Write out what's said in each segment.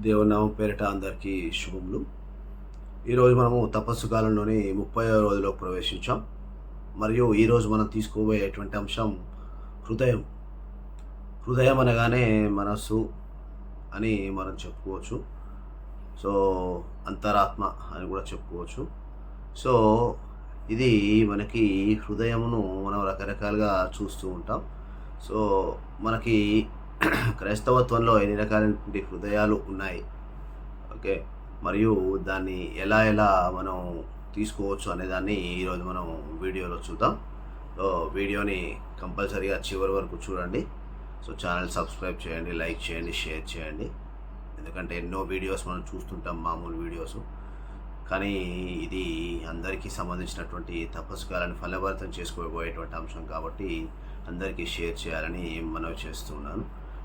దేవునామం పేరిట అందరికీ శుభములు. ఈరోజు మనము తపస్సు కాలంలోని ముప్పై రోజులో ప్రవేశించాం. మరియు ఈరోజు మనం తీసుకోబోయేటువంటి అంశం హృదయం. హృదయం అనగానే మనస్సు అని మనం చెప్పుకోవచ్చు. సో అంతరాత్మ అని కూడా చెప్పుకోవచ్చు. సో ఇది మనకి హృదయమును మనం రకరకాలుగా చూస్తూ ఉంటాం. సో మనకి క్రైస్తవత్వంలో ఎన్ని రకాలైనటువంటి హృదయాలు ఉన్నాయి? ఓకే. మరియు దాన్ని ఎలా ఎలా మనం తీసుకోవచ్చు అనే దాన్ని ఈరోజు మనం వీడియోలో చూద్దాం. సో వీడియోని కంపల్సరీగా చివరి వరకు చూడండి. సో ఛానల్ సబ్స్క్రైబ్ చేయండి లైక్ చేయండి షేర్ చేయండి. ఎందుకంటే ఎన్నో వీడియోస్ మనం చూస్తుంటాం మామూలు వీడియోస్. కానీ ఇది అందరికీ సంబంధించినటువంటి తపస్సు కాలాన్ని ఫలభరితం చేసుకోబోయేటువంటి అంశం కాబట్టి అందరికీ షేర్ చేయాలని మనవి చేస్తున్నాను.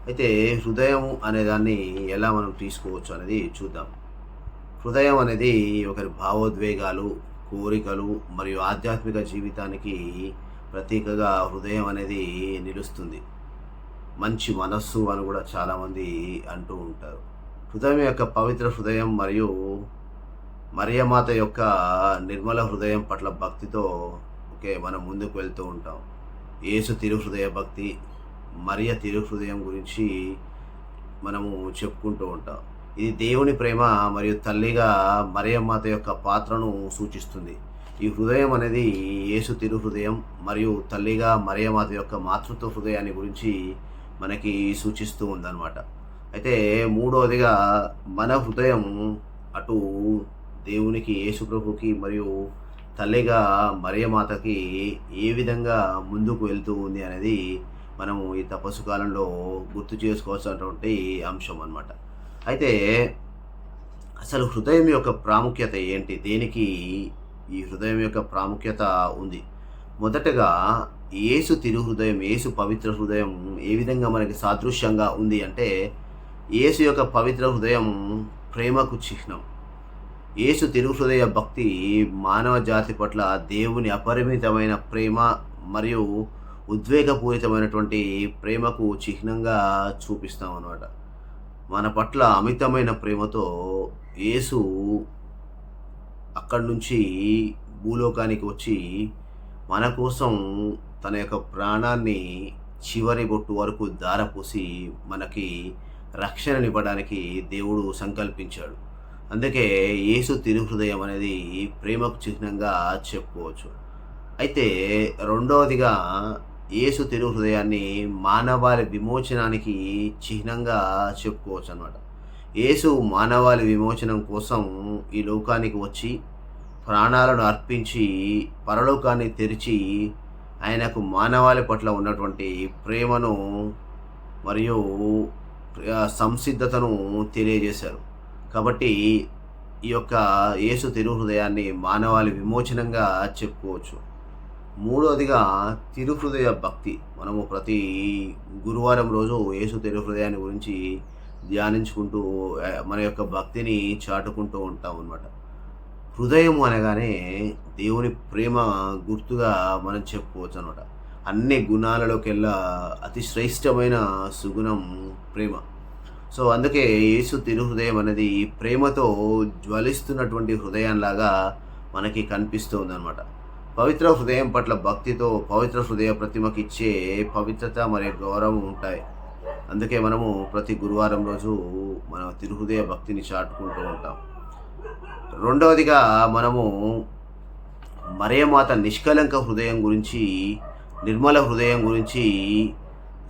అయితే హృదయం అనే దాన్ని ఎలా మనం తీసుకోవచ్చు అనేది చూద్దాం. హృదయం అనేది ఒకరి భావోద్వేగాలు కోరికలు మరియు ఆధ్యాత్మిక జీవితానికి ప్రతీకగా హృదయం అనేది నిలుస్తుంది. మంచి మనస్సు అని కూడా చాలామంది అంటూ ఉంటారు. హృదయం యొక్క పవిత్ర హృదయం మరియు మరియమాత యొక్క నిర్మల హృదయం పట్ల భక్తితో ఓకే మనం ముందుకు వెళ్తూ ఉంటాం. ఏసు తిరు హృదయ భక్తి మరియ తిరు హృదయం గురించి మనము చెప్పుకుంటూ ఉంటాం. ఇది దేవుని ప్రేమ మరియు తల్లిగా మరియమాత యొక్క పాత్రను సూచిస్తుంది. ఈ హృదయం అనేది యేసు తిరు హృదయం మరియు తల్లిగా మరియమాత యొక్క మాతృత్వ హృదయాన్ని గురించి మనకి సూచిస్తూ ఉందన్నమాట. అయితే మూడవదిగా మన హృదయం అటు దేవునికి యేసుప్రభుకి మరియు తల్లిగా మరియమాతకి ఏ విధంగా ముందుకు వెళ్తూ ఉంది అనేది మనము ఈ తపస్సు కాలంలో గుర్తు చేసుకోవాల్సినటువంటి అంశం అనమాట అయితే అసలు హృదయం యొక్క ప్రాముఖ్యత ఏంటి? దేనికి ఈ హృదయం యొక్క ప్రాముఖ్యత ఉంది? మొదటగా ఏసు తిరు హృదయం ఏసు పవిత్ర హృదయం ఏ విధంగా మనకి సాదృశ్యంగా ఉంది అంటే ఏసు యొక్క పవిత్ర హృదయం ప్రేమకు చిహ్నం. ఏసు తిరు హృదయ భక్తి మానవ జాతి పట్ల దేవుని అపరిమితమైన ప్రేమ మరియు ఉద్వేగపూరితమైనటువంటి ప్రేమకు చిహ్నంగా చూపిస్తాం అన్నమాట మన పట్ల అమితమైన ప్రేమతో యేసు అక్కడి నుంచి భూలోకానికి వచ్చి మన కోసం తన యొక్క ప్రాణాన్ని చివరి బొట్టు వరకు దారపోసి మనకి రక్షణనివ్వడానికి దేవుడు సంకల్పించాడు. అందుకే యేసు తిరుహృదయం అనేది ప్రేమకు చిహ్నంగా చెప్పుకోవచ్చు. అయితే రెండవదిగా యేసు తిరుహృదయాన్ని మానవాళి విమోచనానికి చిహ్నంగా చెప్పుకోవచ్చు అనమాట యేసు మానవాళి విమోచనం కోసం ఈ లోకానికి వచ్చి ప్రాణాలను అర్పించి పరలోకాన్ని తెరిచి ఆయనకు మానవాళి పట్ల ఉన్నటువంటి ప్రేమను మరియు సంసిద్ధతను తెలియజేశారు. కాబట్టి ఈ యొక్క యేసు తిరు హృదయాన్ని మానవాళి విమోచనంగా చెప్పుకోవచ్చు. మూడవదిగా తిరుహృదయ భక్తి. మనము ప్రతి గురువారం రోజు యేసు తిరుహృదయాన్ని గురించి ధ్యానించుకుంటూ మన యొక్క భక్తిని చాటుకుంటూ ఉంటాం అన్నమాట. హృదయం అనగానే దేవుని ప్రేమ గుర్తుగా మనం చెప్పుకోవచ్చు అనమాట అన్ని గుణాలలోకెల్లా అతి శ్రేష్టమైన సుగుణం ప్రేమ. సో అందుకే యేసు తిరు హృదయం అనేది ప్రేమతో జ్వలిస్తున్నటువంటి హృదయంలాగా మనకి కనిపిస్తుంది అనమాట పవిత్ర హృదయం పట్ల భక్తితో పవిత్ర హృదయ ప్రతిమకిచ్చే పవిత్రత మరియు గౌరవం ఉంటాయి. అందుకే మనము ప్రతి గురువారం రోజు మన తిరుహృదయ భక్తిని చాటుకుంటూ ఉంటాం. రెండవదిగా మనము మరేమాత నిష్కలంక హృదయం గురించి నిర్మల హృదయం గురించి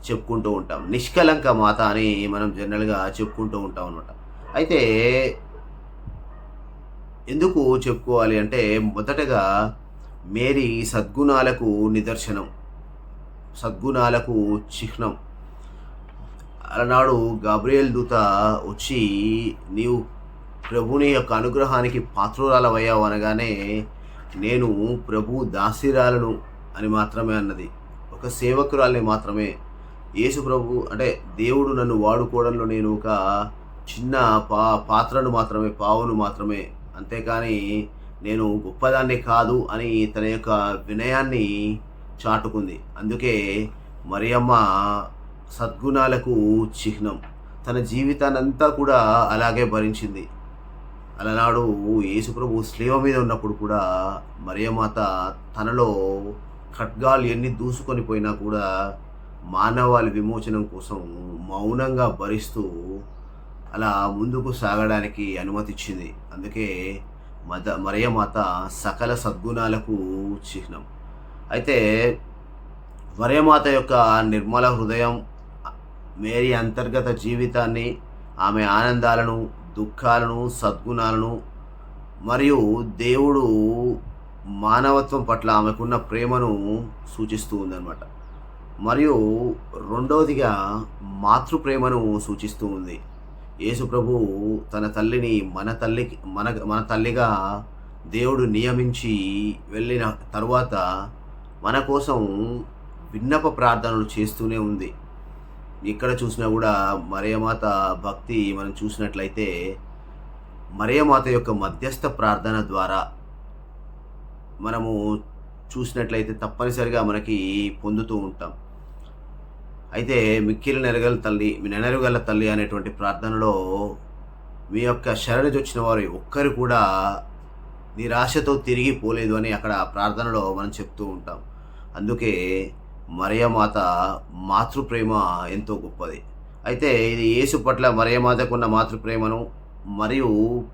చెప్పుకుంటూ ఉంటాం. నిష్కలంక మాత అని మనం జనరల్గా చెప్పుకుంటూ ఉంటాం అనమాట అయితే ఎందుకు చెప్పుకోవాలి అంటే మొదటగా మేరీ సద్గుణాలకు నిదర్శనం సద్గుణాలకు చిహ్నం. అలనాడు గాబ్రియల్ దూత వచ్చి నీవు ప్రభుని యొక్క అనుగ్రహానికి పాత్రురాలవయ్యావు అనగానే నేను ప్రభు దాసిరాలను అని మాత్రమే అన్నది. ఒక సేవకురాలిని మాత్రమే. యేసు ప్రభు అంటే దేవుడు నన్ను వాడుకోవడంలో నేను ఒక చిన్న పా పాత్రను మాత్రమే పావును మాత్రమే. అంతేకాని నేను గొప్పదాన్ని కాదు అని తన యొక్క వినయాన్ని చాటుకుంది. అందుకే మరియమ్మ సద్గుణాలకు చిహ్నం. తన జీవితానంతా కూడా అలాగే భరించింది. అలనాడు యేసుప్రభు శ్లీవ మీద ఉన్నప్పుడు కూడా మరియమాత తనలో ఖడ్గాలు ఎన్ని దూసుకొని పోయినా కూడా మానవాళి విమోచనం కోసం మౌనంగా భరిస్తూ అలా ముందుకు సాగడానికి అనుమతిచ్చింది. అందుకే మద మరియమాత సకల సద్గుణాలకు చిహ్నం. అయితే మరియమాత యొక్క నిర్మల హృదయం మేరీ అంతర్గత జీవితాన్ని ఆమె ఆనందాలను దుఃఖాలను సద్గుణాలను మరియు దేవుడు మానవత్వం పట్ల ఆమెకున్న ప్రేమను సూచిస్తూ ఉందన్నమాట. మరియు రెండవదిగా మాతృ ప్రేమను సూచిస్తూ ఉంది. యేసు ప్రభు తన తల్లిని మన తల్లికి మన మన తల్లిగా దేవుడు నియమించి వెళ్ళిన తరువాత మన కోసం విన్నప ప్రార్థనలు చేస్తూనే ఉంది. ఇక్కడ చూసినా కూడా మరియమాత భక్తి మనం చూసినట్లయితే మరియమాత యొక్క మధ్యస్థ ప్రార్థన ద్వారా మనము చూసినట్లయితే తప్పనిసరిగా మనకి పొందుతూ ఉంటాం. అయితే మిక్కిలి నెరగల తల్లి నెనరుగల తల్లి అనేటువంటి ప్రార్థనలో మీ యొక్క శరణి వచ్చిన వారు ఒక్కరు కూడా నిరాశతో తిరిగి పోలేదు అని అక్కడ ప్రార్థనలో మనం చెప్తూ ఉంటాం. అందుకే మరియమాత మాతృప్రేమ ఎంతో గొప్పది. అయితే ఇది యేసు పట్ల మరియమాతకున్న మాతృప్రేమను మరియు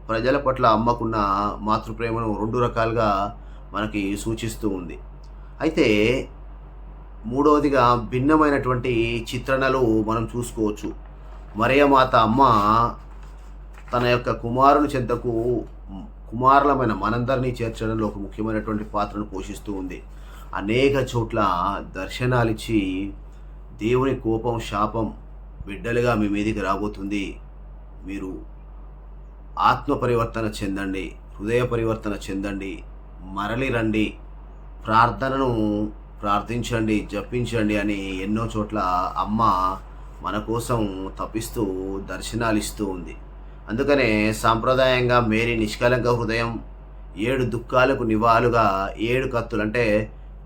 ప్రజల పట్ల అమ్మకున్న మాతృప్రేమను రెండు రకాలుగా మనకి సూచిస్తూ ఉంది. అయితే మూడవదిగా భిన్నమైనటువంటి చిత్రణలు మనం చూసుకోవచ్చు. మరియమాత అమ్మ తన యొక్క కుమారుని చెంతకు కుమారులమైన మనందరినీ చేర్చడంలో ఒక ముఖ్యమైనటువంటి పాత్రను పోషిస్తూ ఉంది. అనేక చోట్ల దర్శనాలిచ్చి దేవుని కోపం శాపం బిడ్డలుగా మీ మీదికి రాబోతుంది. మీరు ఆత్మ పరివర్తన చెందండి హృదయ పరివర్తన చెందండి మరలి రండి ప్రార్థనను ప్రార్థించండి జపించండి అని ఎన్నో చోట్ల అమ్మ మన కోసం తప్పిస్తూ దర్శనాలు ఇస్తూ ఉంది. అందుకనే సాంప్రదాయంగా మేరీ నిష్కలంక హృదయం ఏడు దుఃఖాలకు నివాళుగా ఏడు కత్తులు అంటే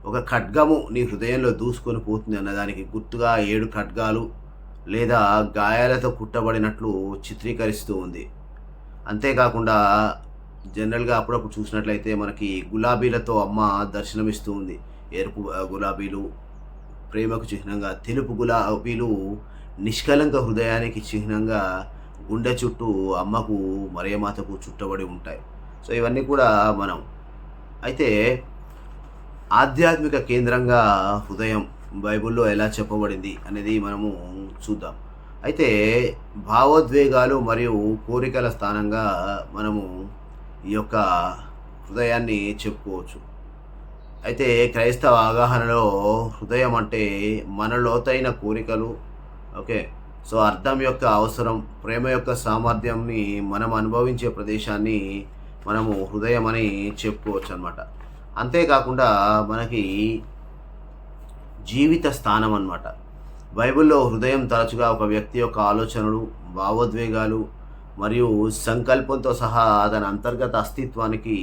ఒక ఖడ్గము నీ హృదయంలో దూసుకొని పోతుంది అన్నదానికి గుర్తుగా ఏడు ఖడ్గాలు లేదా గాయాలతో కుట్టబడినట్లు చిత్రీకరిస్తూ ఉంది. అంతేకాకుండా జనరల్గా అప్పుడప్పుడు చూసినట్లయితే మనకి గులాబీలతో అమ్మ దర్శనమిస్తూ ఉంది. ఎరుపు గులాబీలు ప్రేమకు చిహ్నంగా తెలుపు గులాబీలు నిష్కలంక హృదయానికి చిహ్నంగా గుండె చుట్టూ అమ్మకు మరియమాతకు చుట్టబడి ఉంటాయి. సో ఇవన్నీ కూడా మనం. అయితే ఆధ్యాత్మిక కేంద్రంగా హృదయం బైబిల్లో ఎలా చెప్పబడింది అనేది మనము చూద్దాం. అయితే భావోద్వేగాలు మరియు కోరికల స్థానంగా మనము ఈ యొక్క హృదయాన్ని చెప్పుకోవచ్చు. అయితే క్రైస్తవ అవగాహనలో హృదయం అంటే మన లోతైన కోరికలు. ఓకే. సో అర్థం యొక్క అవసరం ప్రేమ యొక్క సామర్థ్యంని మనం అనుభవించే ప్రదేశాన్ని మనము హృదయం అని చెప్పుకోవచ్చు అనమాట అంతేకాకుండా మనకి జీవిత స్థానం అన్నమాట బైబిల్లో హృదయం తరచుగా ఒక వ్యక్తి యొక్క ఆలోచనలు భావోద్వేగాలు మరియు సంకల్పంతో సహా తన అంతర్గత అస్తిత్వానికి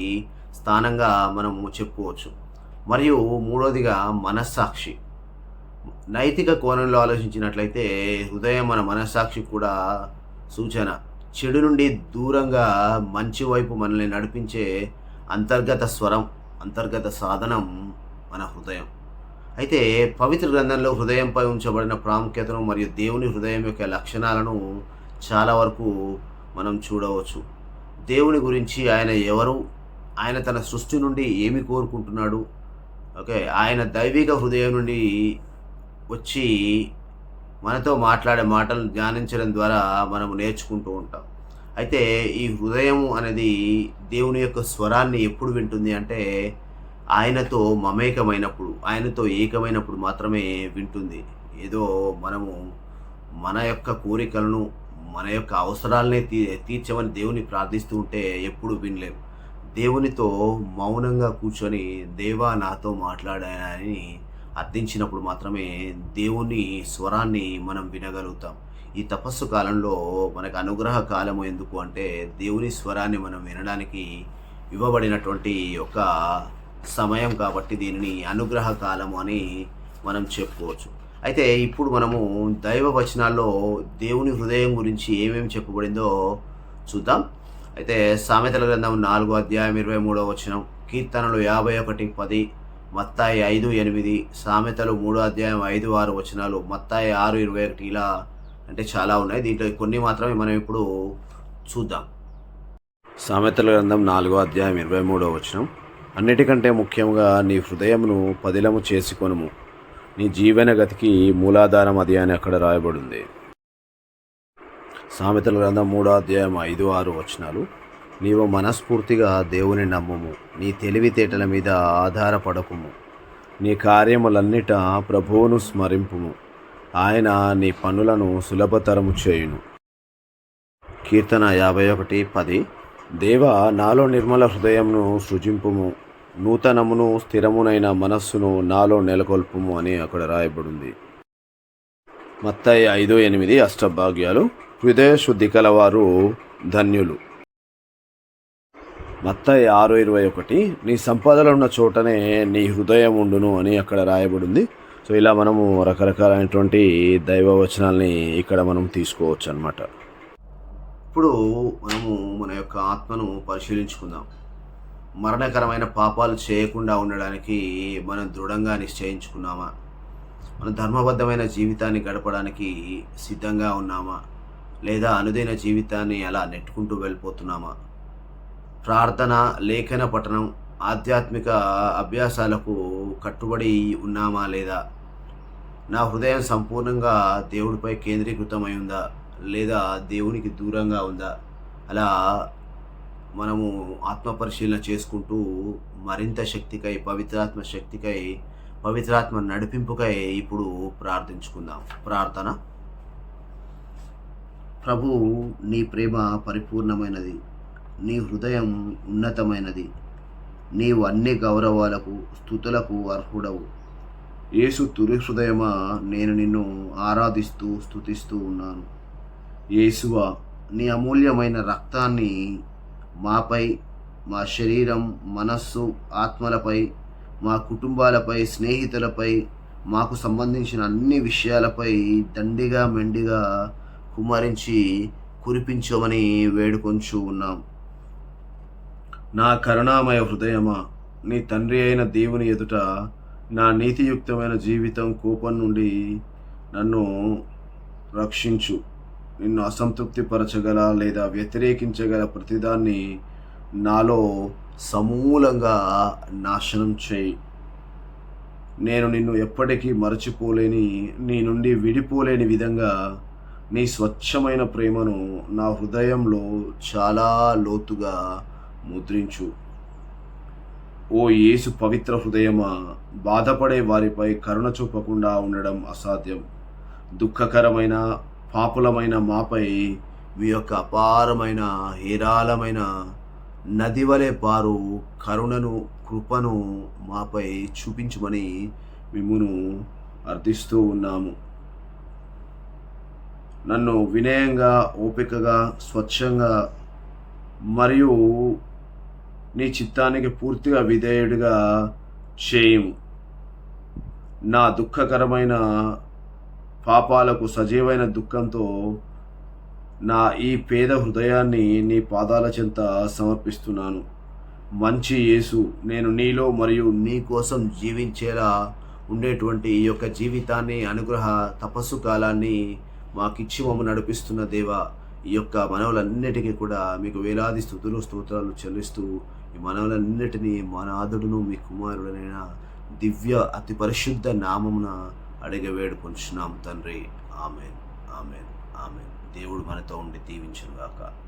స్థానంగా మనము చెప్పుకోవచ్చు. మరియు మూడోదిగా మనస్సాక్షి. నైతిక కోణంలో ఆలోచించినట్లయితే హృదయం మన మనస్సాక్షి కూడా సూచన. చెడు నుండి దూరంగా మంచి వైపు మనల్ని నడిపించే అంతర్గత స్వరం అంతర్గత సాధనం మన హృదయం. అయితే పవిత్ర గ్రంథంలో హృదయంపై ఉంచబడిన ప్రాముఖ్యతను మరియు దేవుని హృదయం యొక్క లక్షణాలను చాలా వరకు మనం చూడవచ్చు. దేవుని గురించి ఆయన ఎవరు? ఆయన తన సృష్టి నుండి ఏమి కోరుకుంటున్నాడు? ఓకే ఆయన దైవిక హృదయం నుండి వచ్చి మనతో మాట్లాడే మాటలను ధ్యానించడం ద్వారా మనం నేర్చుకుంటూ ఉంటాం. అయితే ఈ హృదయం అనేది దేవుని యొక్క స్వరాన్ని ఎప్పుడు వింటుంది అంటే ఆయనతో మమేకమైనప్పుడు ఆయనతో ఏకమైనప్పుడు మాత్రమే వింటుంది. ఏదో మనము మన యొక్క కోరికలను మన యొక్క అవసరాలనే తీ తీర్చమని దేవుని ప్రార్థిస్తూ ఉంటే ఎప్పుడు వినలేము. దేవునితో మౌనంగా కూర్చొని దేవా నాతో మాట్లాడాయని అర్థించినప్పుడు మాత్రమే దేవుని స్వరాన్ని మనం వినగలుగుతాం. ఈ తపస్సు కాలంలో మనకు అనుగ్రహ కాలము ఎందుకు అంటే దేవుని స్వరాన్ని మనం వినడానికి ఇవ్వబడినటువంటి ఒక సమయం కాబట్టి దీనిని అనుగ్రహ కాలము అని మనం చెప్పుకోవచ్చు. అయితే ఇప్పుడు మనము దైవ వచనాల్లో దేవుని హృదయం గురించి ఏమేమి చెప్పబడిందో చూద్దాం. అయితే సామెతల గ్రంథం నాలుగో అధ్యాయం ఇరవై మూడో వచనం కీర్తనలు యాభై ఒకటి పది మత్తాయి ఐదు ఎనిమిది సామెతలు మూడో అధ్యాయం ఐదు ఆరు వచనాలు మత్తాయి ఆరు ఇరవై ఒకటి ఇలా అంటే చాలా ఉన్నాయి. దీంట్లో కొన్ని మాత్రమే మనం ఇప్పుడు చూద్దాం. సామెతల గ్రంథం నాలుగో అధ్యాయం ఇరవై మూడో వచనం అన్నిటికంటే ముఖ్యంగా నీ హృదయమును పదిలము చేసుకొనుము. నీ జీవన గతికి మూలాధారం అది అని అక్కడ రాయబడింది. సామెతల గ్రంథం మూడో అధ్యాయం ఐదు ఆరు వచనాలు. నీవు మనస్ఫూర్తిగా దేవుని నమ్మము. నీ తెలివితేటల మీద ఆధారపడకుము. నీ కార్యములన్నిట ప్రభువును స్మరింపుము. ఆయన నీ పనులను సులభతరము చేయును. కీర్తన యాభై ఒకటి పది. దేవ నాలో నిర్మల హృదయంను సృజింపుము. నూతనమును స్థిరమునైన మనస్సును నాలో నెలకొల్పుము అని అక్కడ రాయబడింది. మత్తాయి ఐదు ఎనిమిది అష్టభాగ్యాలు. హృదయ శుద్ధి కలవారు ధన్యులు. మత్తయ్య ఆరు ఇరవై ఒకటి నీ సంపదలు ఉన్న చోటనే నీ హృదయం ఉండును అని అక్కడ రాయబడింది. సో ఇలా మనము రకరకాలైనటువంటి దైవవచనాల్ని ఇక్కడ మనం తీసుకోవచ్చు అనమాట ఇప్పుడు మనము మన యొక్క ఆత్మను పరిశీలించుకుందాం. మరణకరమైన పాపాలు చేయకుండా ఉండడానికి మనం దృఢంగా నిశ్చయించుకున్నామా? మన ధర్మబద్ధమైన జీవితాన్ని గడపడానికి సిద్ధంగా ఉన్నామా? లేదా అనుదైన జీవితాన్ని అలా నెట్టుకుంటూ వెళ్ళిపోతున్నామా? ప్రార్థన లేఖన పఠనం ఆధ్యాత్మిక అభ్యాసాలకు కట్టుబడి ఉన్నామా లేదా? నా హృదయం సంపూర్ణంగా దేవుడిపై కేంద్రీకృతమై ఉందా లేదా దేవునికి దూరంగా ఉందా? అలా మనము ఆత్మ పరిశీలన చేసుకుంటూ మరింత శక్తికై పవిత్రాత్మ శక్తికై పవిత్రాత్మ నడిపింపుకై ఇప్పుడు ప్రార్థించుకుందాం. ప్రార్థన. ప్రభు నీ ప్రేమ పరిపూర్ణమైనది. నీ హృదయం ఉన్నతమైనది. నీవు అన్ని గౌరవాలకు స్థుతులకు అర్హుడవు. యేసు తురి హృదయమా నేను నిన్ను ఆరాధిస్తూ స్థుతిస్తూ ఉన్నాను. యేసువా నీ అమూల్యమైన రక్తాన్ని మాపై మా శరీరం మనస్సు ఆత్మలపై మా కుటుంబాలపై స్నేహితులపై మాకు సంబంధించిన అన్ని విషయాలపై దండిగా మెండిగా కుమరించి కురిపించమని వేడుకొంచు ఉన్నాం. నా కరుణామయ హృదయమా నీ తండ్రి అయిన దేవుని ఎదుట నా నీతియుక్తమైన జీవితం కోపం నుండి నన్ను రక్షించు. నిన్ను అసంతృప్తిపరచగల లేదా వ్యతిరేకించగల ప్రతిదాన్ని నాలో సమూలంగా నాశనం చేయి. నేను నిన్ను ఎప్పటికీ మరచిపోలేని నీ నుండి విడిపోలేని విధంగా నీ స్వచ్ఛమైన ప్రేమను నా హృదయంలో చాలా లోతుగా ముద్రించు. ఓ యేసు పవిత్ర హృదయమా బాధపడే వారిపై కరుణ చూపకుండా ఉండడం అసాధ్యం. దుఃఖకరమైన పాపులమైన మాపై మీ యొక్క అపారమైన హేరాళమైన నది వలె పారు కరుణను కృపను మాపై చూపించమని మిమ్మును అర్థిస్తూ ఉన్నాము. నన్ను వినయంగా ఓపికగా స్వచ్ఛంగా మరియు నీ చిత్తానికి పూర్తిగా విధేయుడిగా చేయము. నా దుఃఖకరమైన పాపాలకు సజీవైన దుఃఖంతో నా ఈ పేద హృదయాన్ని నీ పాదాల చెంత సమర్పిస్తున్నాను. మంచి యేసు నేను నీలో మరియు నీ కోసం జీవించేలా ఉండేటువంటి ఈ యొక్క జీవితాన్ని అనుగ్రహ తపస్సు కాలాన్ని మాకిచ్చి మమ్మ నడిపిస్తున్న దేవ ఈ యొక్క మనవులన్నిటికీ కూడా మీకు వేలాది స్థుతులు స్తోత్రాలు చెల్లిస్తూ ఈ మనవులన్నిటినీ మా మీ కుమారుడనైన దివ్య అతి పరిశుద్ధ నామమున అడిగ వేడుకొంచున్నాం తండ్రి. ఆమెన్. ఆమెన్. ఆమెన్. దేవుడు మనతో ఉండి దీవించుగాక ఆమెన్.